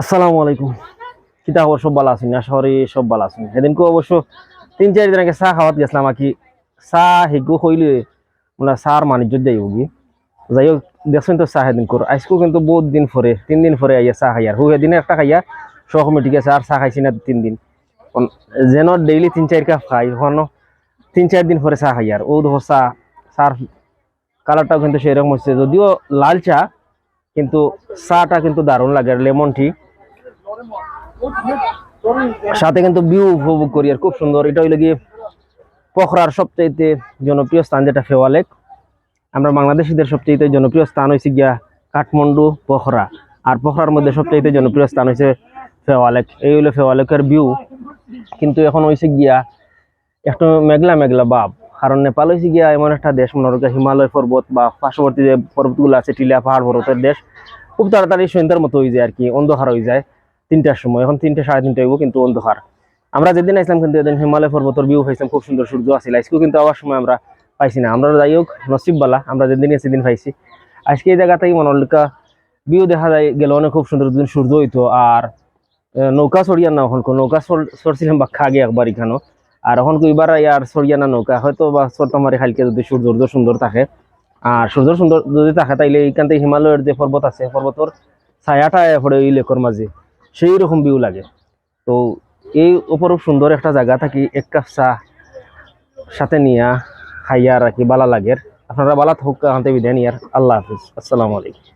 আসসালামু আলাইকুম। কিতা খবর? সব ভালো আছেন? না শহরে সব ভালো আছেন। সেদিনকে অবশ্য তিন, চার দিন আগে চাহ খাওয়াত গেছিলাম আর কি। চাহ হেগু হইলে মানে চাহর বাণিজ্য যাই হোক যাই হোক, দেখছেন তো চাহ সেদিন কর আজকেও কিন্তু বহুত দিন পরে তিন দিন পরে আইয়া চাহ খাইয়ার হুয়ে দিনে একটা খাইয়া শখ মিটি গেছে আর চাহ খাইছি না তিন দিন। যেন ডেইলি তিন চার কাপ খাই ওখানো তিন চার দিন পরে চাহ খাইয়ার ও দেখো চাহ চার কালারটাও কিন্তু সেরকম হচ্ছে যদিও লাল চা, কিন্তু চাটা কিন্তু দারুণ লাগে আর লেমন টি সাথে কিন্তু ভিউ উপভোগ করি আর খুব সুন্দর। এটা হইলে গিয়ে পোখরার সবচাইতে জনপ্রিয় স্থান যেটা ফেওয়া লেক আমরা বাংলাদেশিদের সবচাইতে জনপ্রিয় স্থান হয়েছে গিয়া কাঠমান্ডু, পোখরা। আর পোখরার মধ্যে সবচাইতে জনপ্রিয় স্থান হয়েছে ফেওয়া লেক এই হইল ফেওয়া লেকের ভিউ কিন্তু এখন হয়েছে গিয়া একটু মেঘলা মেঘলা ভাব কারণ নেপাল হয়েছে গিয়া এমন একটা দেশ, মনে করো হিমালয় পর্বত বা পার্শ্ববর্তী যে পর্বতগুলো আছে, টিলা পাহাড় পর্বতের দেশ, খুব তাড়াতাড়ি সন্ধ্যার মতো হয়ে যায় আর কি, অন্ধকার হয়ে যায়। তিনটার সময়। এখন তিনটে, সাড়ে তিনটে হইব, কিন্তু অন্ধকার। আমরা যেদিন আসলাম, কিন্তু এদিন হিমালয় পর্বতের ভিউ পাইছিলাম, খুব সুন্দর সূর্য আসছিল আজকেও কিন্তু আবার সময় আমরা পাইছি না। আমরা যাই হোক নসিববালা আমরা যেদিন সেদিন পাইছি। আজকে এই জায়গাতেই মনোলিকা ভিউ দেখা যায়, গেল অনেক খুব সুন্দর দিন সূর্য হইতো। আর নৌকা সরিয়া না এখন নৌকা সর- সরছিলাম বা খাগে একবার এখানো। আর এখন এবার ইয়ার সরিয়া না নৌকা, হয়তো বা সরতামারি খালকে যদি সূর্য সুন্দর থাকে। আর সূর্য সুন্দর যদি থাকে, তাইলে এইখান থেকে হিমালয়ের যে পর্বত আছে, পর্বতর ছায়াটা পড়ে এই লেকর মাঝে। সেই রকম ভিউ লাগে। তো এই অপরূপ সুন্দর একটা জায়গা থাকি, এক কাপ চা সাথে নিয়া খাইয়া রাখি বালা লাগের আপনারা বালা থাকতে বিদায় বিদায় নিয়ার। আল্লাহ হাফিজ। আসসালামু আলাইকুম।